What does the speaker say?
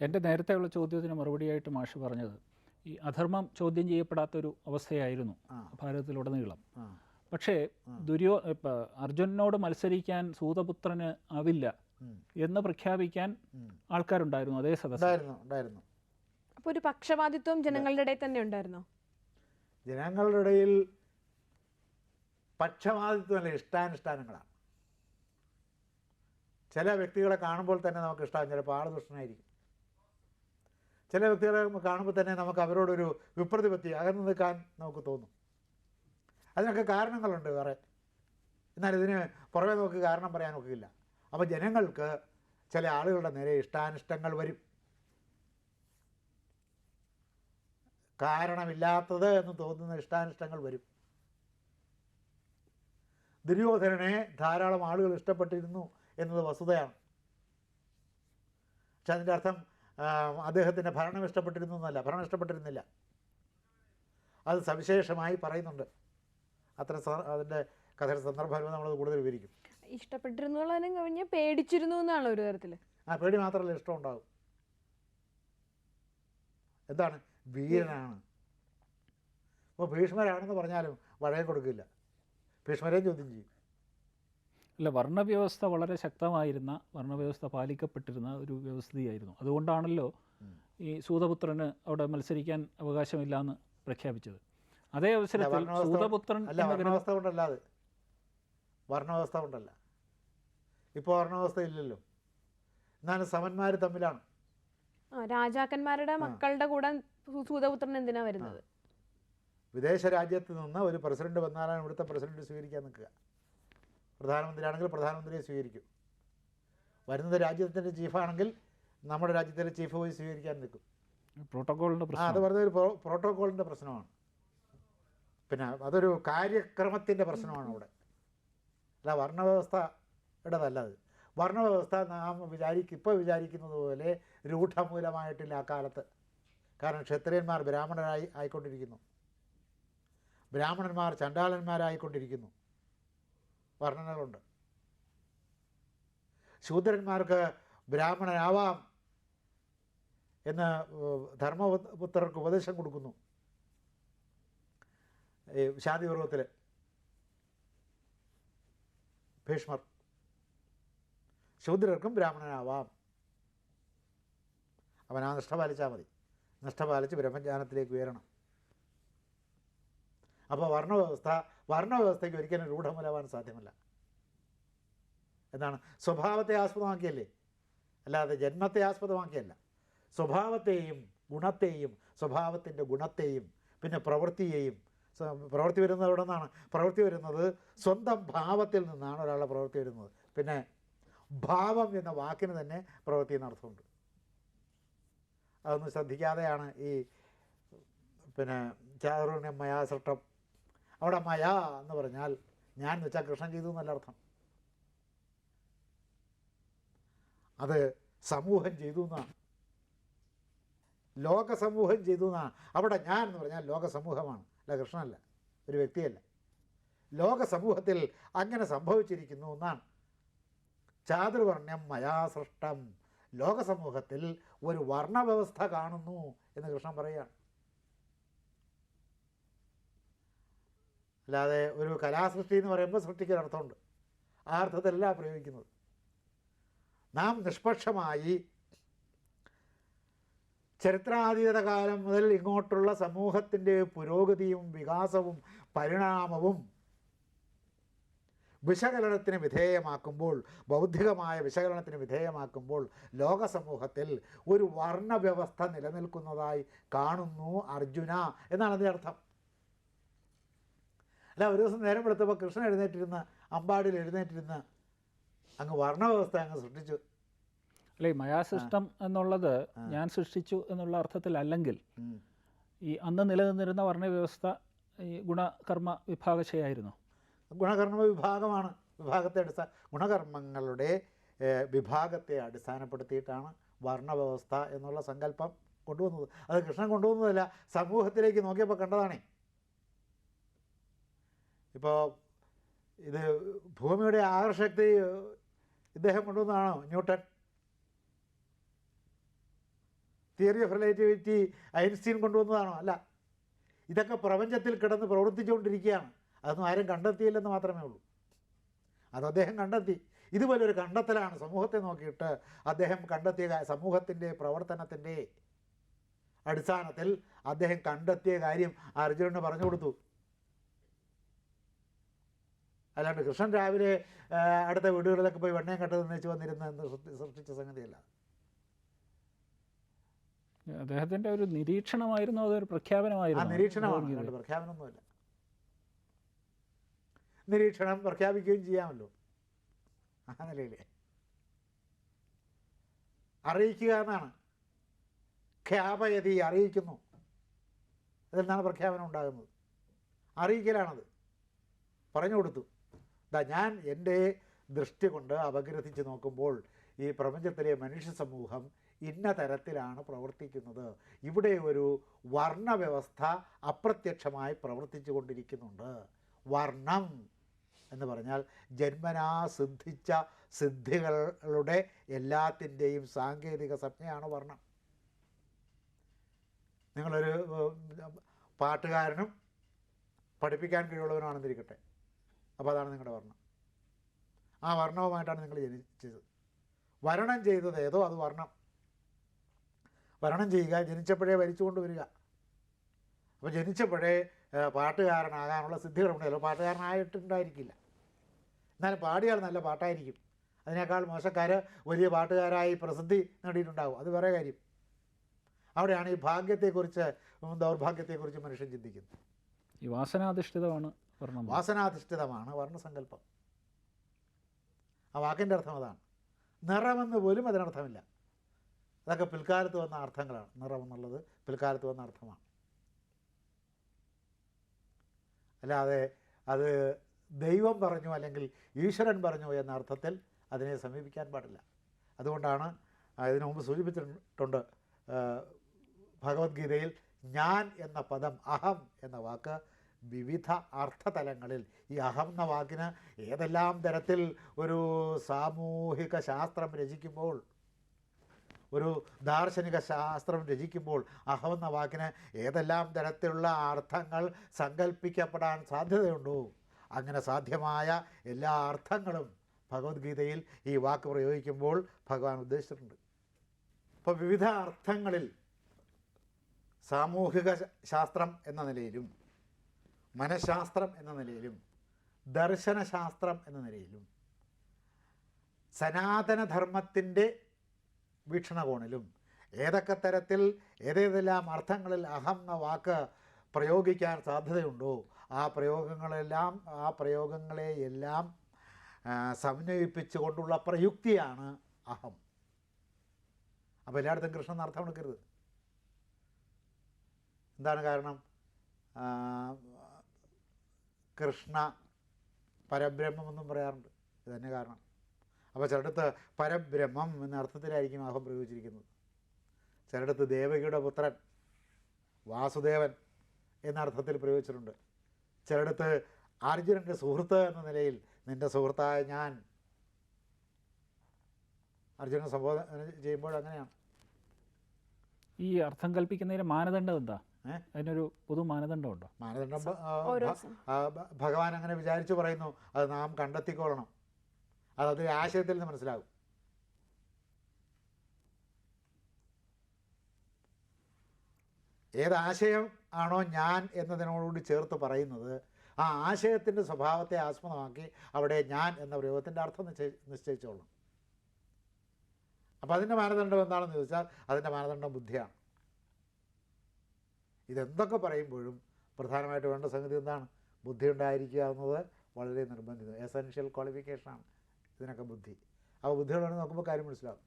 എന്റെ നേരത്തെയുള്ള ചോദ്യത്തിന് മറുപടിയായിട്ട് മാഷ് പറഞ്ഞത് ഈ അധർമ്മം ചോദ്യം ചെയ്യപ്പെടാത്തൊരു അവസ്ഥയായിരുന്നു ഭാരതത്തിലുടനീളം. പക്ഷേ ദുര്യോ ഇപ്പം അർജുനനോട് മത്സരിക്കാൻ സൂതപുത്രന് ആവില്ല എന്ന് പ്രഖ്യാപിക്കാൻ ആൾക്കാരുണ്ടായിരുന്നു അതേ സദസ്സായിരുന്നു ഉണ്ടായിരുന്നു ഉണ്ടായിരുന്നു. അപ്പോൾ ഒരു പക്ഷപാതിത്വം ജനങ്ങളുടെ ഇടയിൽ തന്നെ ഉണ്ടായിരുന്നോ? ജനങ്ങളുടെ ഇടയിൽ പക്ഷപാതിത്വമല്ല ഇഷ്ടാനുഷ്ഠാനങ്ങളാണ്. ചില വ്യക്തികളെ കാണുമ്പോൾ തന്നെ നമുക്ക് ഇഷ്ടമാകും ചിലപ്പോൾ ആൾ ദുഷ്ടനായിരിക്കും. ചില വ്യക്തികളെ കാണുമ്പോൾ തന്നെ നമുക്ക് അവരോടൊരു വിപ്രതിപത്തി അകന്നു നിൽക്കാൻ നമുക്ക് തോന്നും. അതിനൊക്കെ കാരണങ്ങളുണ്ട് വേറെ. എന്നാൽ ഇതിന് പുറമേ നോക്കി കാരണം പറയാൻ ഒക്കില്ല. അപ്പോൾ ജനങ്ങൾക്ക് ചില ആളുകളുടെ നേരെ ഇഷ്ടാനിഷ്ടങ്ങൾ വരും. കാരണമില്ലാത്തത് എന്ന് തോന്നുന്ന ഇഷ്ടാനിഷ്ടങ്ങൾ വരും. ദുര്യോധനനെ ധാരാളം ആളുകൾ ഇഷ്ടപ്പെട്ടിരുന്നു എന്നത് വസ്തുതയാണ്. പക്ഷെ അതിന്റെ അർത്ഥം അദ്ദേഹത്തിന്റെ ഭരണം ഇഷ്ടപ്പെട്ടിരുന്നു എന്നല്ല ഭരണം ഇഷ്ടപ്പെട്ടിരുന്നില്ല. അത് സവിശേഷമായി പറയുന്നുണ്ട്. അത്ര അതിന്റെ കഥയുടെ സന്ദർഭം നമ്മൾ കൂടുതൽ വിവരിക്കും. ഇഷ്ടപ്പെട്ടിരുന്നു കവിഞ്ഞ് പേടിച്ചിരുന്നു എന്നാണ് ഒരു തരത്തിൽ? ആ പേടി മാത്രമല്ല ഇഷ്ടം ഉണ്ടാകും എന്താണ്? വീരനാണ്. അപ്പോൾ ഭീഷ്മരാണെന്ന് പറഞ്ഞാലും വഴയെ കൊടുക്കില്ല. ഭീഷ്മരെയും ചോദ്യം ചെയ്യും. അല്ല വർണവ്യവസ്ഥ വളരെ ശക്തമായിരുന്ന വർണവ്യവസ്ഥ പാലിക്കപ്പെട്ടിരുന്ന ഒരു വ്യവസ്ഥയായിരുന്നു അതുകൊണ്ടാണല്ലോ ഈ സൂതപുത്രന് അവിടെ മത്സരിക്കാൻ അവകാശമില്ല എന്ന് പ്രഖ്യാപിച്ചത്. അതേ അവസരത്തിൽ സൂതപുത്രൻ വർണവ്യവസ്ഥ കൊണ്ടല്ല വർണവ്യവസ്ഥ കൊണ്ടല്ല. ഇപ്പോൾ വർണവ്യവസ്ഥ ഇല്ലല്ലോ. എന്നാലും സമന്മാർ തമ്മിലാണ്. ആ രാജാക്കന്മാരുടെ മക്കളുടെ കൂടെ സൂതപുത്രൻ എന്തിനാ വരുന്നത്? വിദേശ രാജ്യത്ത് നിന്ന് ഒരു പ്രസിഡന്റ് വന്നാലാണ് ഇവിടുത്തെ പ്രസിഡന്റ് സ്വീകരിക്കാൻ നിൽക്കുക. പ്രധാനമന്ത്രിയാണെങ്കിൽ പ്രധാനമന്ത്രിയെ സ്വീകരിക്കും. വരുന്നത് രാജ്യത്തിന്റെ ചീഫാണെങ്കിൽ നമ്മുടെ രാജ്യത്തിലെ ചീഫ് പോയി സ്വീകരിക്കാൻ നിൽക്കും. പ്രോട്ടോകോളിന്റെ പ്രശ്നം അത് പറഞ്ഞൊരു ഒരു പ്രോ- പ്രോട്ടോക്കോളിന്റെ പ്രശ്നമാണ്. പിന്നെ അതൊരു കാര്യക്രമത്തിന്റെ പ്രശ്നമാണ് അവിടെ. അല്ല വർണവ്യവസ്ഥയുടേതല്ല അത് വർണവ്യവസ്ഥ നാം വിചാരിക്കും ഇപ്പോൾ വിചാരിക്കുന്നത് പോലെ രൂഢമൂലമായിട്ടില്ല ആ കാലത്ത്. കാരണം ക്ഷത്രിയന്മാർ ബ്രാഹ്മണരായി ആയിക്കൊണ്ടിരിക്കുന്നു. ബ്രാഹ്മണന്മാർ ചണ്ടാളന്മാരായിക്കൊണ്ടിരിക്കുന്നു വർണനകളുണ്ട്. ശൂദ്രന്മാർക്ക് ബ്രാഹ്മണനാവാം എന്ന് ധർമ്മപുത്രർക്ക് ഉപദേശം കൊടുക്കുന്നു. ഈ ശാന്തിപർവത്തിൽ ഭീഷ്മർ. ശൂദ്രർക്കും ബ്രാഹ്മണനാവാം. അവൻ ആ നിഷ്ഠ പാലിച്ചാൽ മതി. നിഷ്ഠ പാലിച്ച് ബ്രഹ്മജ്ഞാനത്തിലേക്ക് ഉയരണം. അപ്പോൾ വർണവ്യവസ്ഥ വർണവ്യവസ്ഥയ്ക്ക് ഒരിക്കലും രൂഢമൂലമാൻ സാധ്യമല്ല. എന്താണ്? സ്വഭാവത്തെ ആസ്പദമാക്കിയല്ലേ? അല്ലാതെ ജന്മത്തെ ആസ്പദമാക്കിയല്ല. സ്വഭാവത്തെയും ഗുണത്തെയും സ്വഭാവത്തിന്റെ ഗുണത്തെയും പിന്നെ പ്രവൃത്തിയെയും പ്രവൃത്തി വരുന്നത് എവിടെ നിന്നാണ്. പ്രവൃത്തി വരുന്നത് സ്വന്തം ഭാവത്തിൽ നിന്നാണ് ഒരാളുടെ പ്രവൃത്തി വരുന്നത്. പിന്നെ ഭാവം എന്ന വാക്കിന് തന്നെ പ്രവൃത്തി എന്ന അർത്ഥമുണ്ട്. അതൊന്നും ശ്രദ്ധിക്കാതെയാണ് ഈ പിന്നെ ചാതുർണ്യ മയാ സൃഷ്ടം അവിടെ മയാ എന്ന് പറഞ്ഞാൽ ഞാൻ എന്ന് വെച്ചാൽ കൃഷ്ണൻ ചെയ്തു എന്നല്ല അർത്ഥം. അത് സമൂഹം ചെയ്തു എന്നാണ്. ലോകസമൂഹം ചെയ്തു എന്നാണ്. അവിടെ ഞാൻ എന്ന് പറഞ്ഞാൽ ലോകസമൂഹമാണ്. അല്ല കൃഷ്ണനല്ല. ഒരു വ്യക്തിയല്ല. ലോകസമൂഹത്തിൽ അങ്ങനെ സംഭവിച്ചിരിക്കുന്നു എന്നാണ്. ചാതുർവർണ്യം മയാ സൃഷ്ടം ലോക സമൂഹത്തിൽ ഒരു വർണവ്യവസ്ഥ കാണുന്നു എന്ന് കൃഷ്ണൻ പറയുകയാണ്. അല്ലാതെ ഒരു കലാസൃഷ്ടി എന്ന് പറയുമ്പോൾ സൃഷ്ടിക്ക് അർത്ഥമുണ്ട്. ആ അർത്ഥത്തിലല്ല പ്രയോഗിക്കുന്നത്. നാം നിഷ്പക്ഷമായി ചരിത്രാതീത കാലം മുതൽ ഇങ്ങോട്ടുള്ള സമൂഹത്തിന്റെ പുരോഗതിയും വികാസവും പരിണാമവും വിശകലനത്തിന് വിധേയമാക്കുമ്പോൾ ബൗദ്ധികമായ വിശകലനത്തിന് വിധേയമാക്കുമ്പോൾ ലോക സമൂഹത്തിൽ ഒരു വർണവ്യവസ്ഥ നിലനിൽക്കുന്നതായി കാണുന്നു അർജുന എന്നാണ് അതിന്റെ അർത്ഥം. അല്ല ഒരു ദിവസം നേരം വെളുത്തപ്പോൾ കൃഷ്ണൻ എഴുന്നേറ്റിരുന്ന അമ്പാടിൽ എഴുന്നേറ്റിരുന്ന അങ്ങ് വർണവ്യവസ്ഥ അങ്ങ് സൃഷ്ടിച്ചു. അല്ലെ മയാസിസ്റ്റം എന്നുള്ളത് ഞാൻ സൃഷ്ടിച്ചു എന്നുള്ള അർത്ഥത്തിലല്ലെങ്കിൽ. ഈ അന്ന് നിലനിന്നിരുന്ന വർണവ്യവസ്ഥ ഈ ഗുണകർമ്മ വിഭാഗശയായിരുന്നു. ഗുണകർമ്മ വിഭാഗമാണ്. വിഭാഗത്തെ അടിസ്ഥാന ഗുണകർമ്മങ്ങളുടെ വിഭാഗത്തെ അടിസ്ഥാനപ്പെടുത്തിയിട്ടാണ് വർണവ്യവസ്ഥ എന്നുള്ള സങ്കല്പം കൊണ്ടുവന്നത്. അത് കൃഷ്ണൻ കൊണ്ടുവന്നതല്ല സമൂഹത്തിലേക്ക് നോക്കിയപ്പോൾ കണ്ടതാണേ. ഇപ്പോൾ ഇത് ഭൂമിയുടെ ആകർഷക്തി ഇദ്ദേഹം കൊണ്ടുവന്നതാണോ? Newton. Theory of relativity Einstein കൊണ്ടുവന്നതാണോ? അല്ല. ഇതൊക്കെ പ്രപഞ്ചത്തിൽ കിടന്ന് പ്രവർത്തിച്ചുകൊണ്ടിരിക്കുകയാണ്. അതൊന്നും ആരും കണ്ടെത്തിയില്ലെന്ന് മാത്രമേ ഉള്ളൂ. അത് അദ്ദേഹം കണ്ടെത്തി. ഇതുപോലൊരു കണ്ടെത്തലാണ് സമൂഹത്തെ നോക്കിയിട്ട് അദ്ദേഹം കണ്ടെത്തിയ സമൂഹത്തിന്റെ പ്രവർത്തനത്തിന്റെ അടിസ്ഥാനത്തിൽ അദ്ദേഹം കണ്ടെത്തിയ കാര്യം അർജുനന് പറഞ്ഞു കൊടുത്തു. അല്ലാണ്ട് കൃഷ്ണൻ രാവിലെ അടുത്ത വീടുകളിലൊക്കെ പോയി വെണ്ണയും കട്ടത് നിന്നേച്ച് വന്നിരുന്ന സൃഷ്ടിച്ച സംഗതിയല്ല. അദ്ദേഹത്തിന്റെ ഒരു നിരീക്ഷണമായിരുന്നു അതൊരു പ്രഖ്യാപനമായിരുന്നു നിരീക്ഷണമാണ്. ഭഗവത്ഗീത. പ്രഖ്യാപനമൊന്നുമല്ല. നിരീക്ഷണം പ്രഖ്യാപിക്കുകയും ചെയ്യാമല്ലോ. ആ നിലയിൽ അറിയിക്കുക എന്നാണ്. ഖ്യാപയതി അറിയിക്കുന്നു. അതിൽ നിന്നാണ് പ്രഖ്യാപനം ഉണ്ടാകുന്നത്. അറിയിക്കലാണത്. പറഞ്ഞു കൊടുത്തു. ദാ ഞാൻ എന്റെ ദൃഷ്ടി കൊണ്ട് അപഗ്രഥിച്ച് നോക്കുമ്പോൾ ഈ പ്രപഞ്ചത്തിലെ മനുഷ്യ സമൂഹം ഇന്ന തരത്തിലാണ് പ്രവർത്തിക്കുന്നത്. ഇവിടെ ഒരു വർണവ്യവസ്ഥ അപ്രത്യക്ഷമായി പ്രവർത്തിച്ചു കൊണ്ടിരിക്കുന്നുണ്ട്. വർണം എന്ന് പറഞ്ഞാൽ ജന്മനാ സിദ്ധിച്ച സിദ്ധികളുടെ എല്ലാത്തിന്റെയും സാങ്കേതിക സംജ്ഞയാണ് വർണം. നിങ്ങളൊരു പാട്ടുകാരനും പഠിപ്പിക്കാൻ കഴിവുള്ളവനാണെന്നിരിക്കട്ടെ. അപ്പോൾ അതാണ് നിങ്ങളുടെ വർണം. ആ വർണവുമായിട്ടാണ് നിങ്ങൾ ജനിച്ചത് വരണം ചെയ്തത് ഏതോ അത് വർണം. വരണം ചെയ്യുക ജനിച്ചപ്പോഴേ വലിച്ചുകൊണ്ട് വരിക. അപ്പോൾ ജനിച്ചപ്പോഴേ പാട്ടുകാരനാകാനുള്ള സിദ്ധികളുണ്ട്. ചിലപ്പോൾ പാട്ടുകാരനായിട്ടുണ്ടായിരിക്കില്ല. എന്നാലും പാടിയാൽ നല്ല പാട്ടായിരിക്കും. അതിനേക്കാൾ മോശക്കാർ വലിയ പാട്ടുകാരായി പ്രസിദ്ധി നേടിയിട്ടുണ്ടാകും അത് വേറെ കാര്യം. അവിടെയാണ് ഈ ഭാഗ്യത്തെക്കുറിച്ച് ദൗർഭാഗ്യത്തെക്കുറിച്ച് മനുഷ്യൻ ചിന്തിക്കുന്നത്. ഈ വാസനാധിഷ്ഠിതമാണ് വാസനാധിഷ്ഠിതമാണ് വർണസങ്കല്പം. ആ വാക്കിന്റെ അർത്ഥം അതാണ്. നിറമെന്ന് പോലും അതിനർത്ഥമില്ല. അതൊക്കെ പിൽക്കാലത്ത് വന്ന അർത്ഥങ്ങളാണ്. നിറമെന്നുള്ളത് പിൽക്കാലത്ത് വന്ന അർത്ഥമാണ്. അല്ലാതെ അത് ദൈവം പറഞ്ഞു അല്ലെങ്കിൽ ഈശ്വരൻ പറഞ്ഞു എന്ന അർത്ഥത്തിൽ അതിനെ സമീപിക്കാൻ പാടില്ല. അതുകൊണ്ടാണ് ഇതിനു മുമ്പ് സൂചിപ്പിച്ചിട്ടുണ്ട് ഭഗവത്ഗീതയിൽ ഞാൻ എന്ന പദം അഹം എന്ന വാക്ക് വിവിധ അർത്ഥതലങ്ങളിൽ ഈ അഹം എന്ന വാക്കിന് ഏതെല്ലാം തരത്തിൽ ഒരു സാമൂഹിക ശാസ്ത്രം രചിക്കുമ്പോൾ ഒരു ദാർശനിക ശാസ്ത്രം രചിക്കുമ്പോൾ അഹം എന്ന വാക്കിന് ഏതെല്ലാം തരത്തിലുള്ള അർത്ഥങ്ങൾ സങ്കല്പിക്കപ്പെടാൻ സാധ്യതയുണ്ടോ? അങ്ങനെ സാധ്യമായ എല്ലാ അർത്ഥങ്ങളും ഭഗവത്ഗീതയിൽ ഈ വാക്ക് പ്രയോഗിക്കുമ്പോൾ ഭഗവാൻ ഉദ്ദേശിച്ചിട്ടുണ്ട്. അപ്പോൾ വിവിധ അർത്ഥങ്ങളിൽ സാമൂഹിക ശാസ്ത്രം എന്ന നിലയിലും മനഃശാസ്ത്രം എന്ന നിലയിലും ദർശനശാസ്ത്രം എന്ന നിലയിലും സനാതനധർമ്മത്തിന്റെ വീക്ഷണകോണിലും ഏതൊക്കെ തരത്തിൽ ഏതേതെല്ലാം അർത്ഥങ്ങളിൽ അഹം എന്ന വാക്ക് പ്രയോഗിക്കാൻ സാധ്യതയുണ്ടോ ആ പ്രയോഗങ്ങളെല്ലാം ആ പ്രയോഗങ്ങളെയെല്ലാം സമന്വയിപ്പിച്ചു സമന്വയിപ്പിച്ചുകൊണ്ടുള്ള പ്രയുക്തിയാണ് അഹം. അപ്പോൾ എല്ലായിടത്തും കൃഷ്ണൻ അർത്ഥം എടുക്കരുത്. എന്താണ് കാരണം? കൃഷ്ണ പരബ്രഹ്മം എന്നും പറയാറുണ്ട്. ഇത് തന്നെ കാരണം. അപ്പോൾ ചിലടത്ത് പരബ്രഹ്മം എന്ന അർത്ഥത്തിലായിരിക്കും അഹം പ്രയോഗിച്ചിരിക്കുന്നത്. ചിലടത്ത് ദേവകിയുടെ പുത്രൻ വാസുദേവൻ എന്ന അർത്ഥത്തിൽ പ്രയോഗിച്ചിട്ടുണ്ട്. ചിലടത്ത് അർജുനന്റെ സുഹൃത്ത് എന്ന നിലയിൽ നിന്റെ സുഹൃത്തായ ഞാൻ. അർജുനൻ സംബോധന ചെയ്യുമ്പോൾ അങ്ങനെയാണ്. ഈ അർത്ഥം കൽപ്പിക്കുന്നതിന് മാനദണ്ഡം എന്താ? അതിനൊരു പൊതു മാനദണ്ഡമുണ്ടോ? മാനദണ്ഡം ഭഗവാൻ അങ്ങനെ വിചാരിച്ചു പറയുന്നു അത് നാം കണ്ടെത്തിക്കൊള്ളണം. അത് അതിന്റെ ആശയത്തിൽ നിന്ന് മനസ്സിലാകും. ഏതാശയം ആണോ ഞാൻ എന്നതിനോടുകൂടി ചേർത്ത് പറയുന്നത് ആ ആശയത്തിന്റെ സ്വഭാവത്തെ ആസ്പദമാക്കി അവിടെ ഞാൻ എന്ന പ്രയോഗത്തിന്റെ അർത്ഥം നിശ്ചയി നിശ്ചയിച്ചോളണം. അപ്പോൾ അതിന്റെ മാനദണ്ഡം എന്താണെന്ന് ചോദിച്ചാൽ അതിന്റെ മാനദണ്ഡം ബുദ്ധിയാണ്. ഇതെന്തൊക്കെ പറയുമ്പോഴും പ്രധാനമായിട്ട് വേണ്ട സംഗതി എന്താണ്? ബുദ്ധി ഉണ്ടായിരിക്കുക എന്നത് വളരെ നിർബന്ധിതം എസെൻഷ്യൽ ക്വാളിഫിക്കേഷനാണ് ഇതിനൊക്കെ ബുദ്ധി. അപ്പോൾ ബുദ്ധിയോടെ നോക്കുമ്പോൾ കാര്യം മനസ്സിലാവും.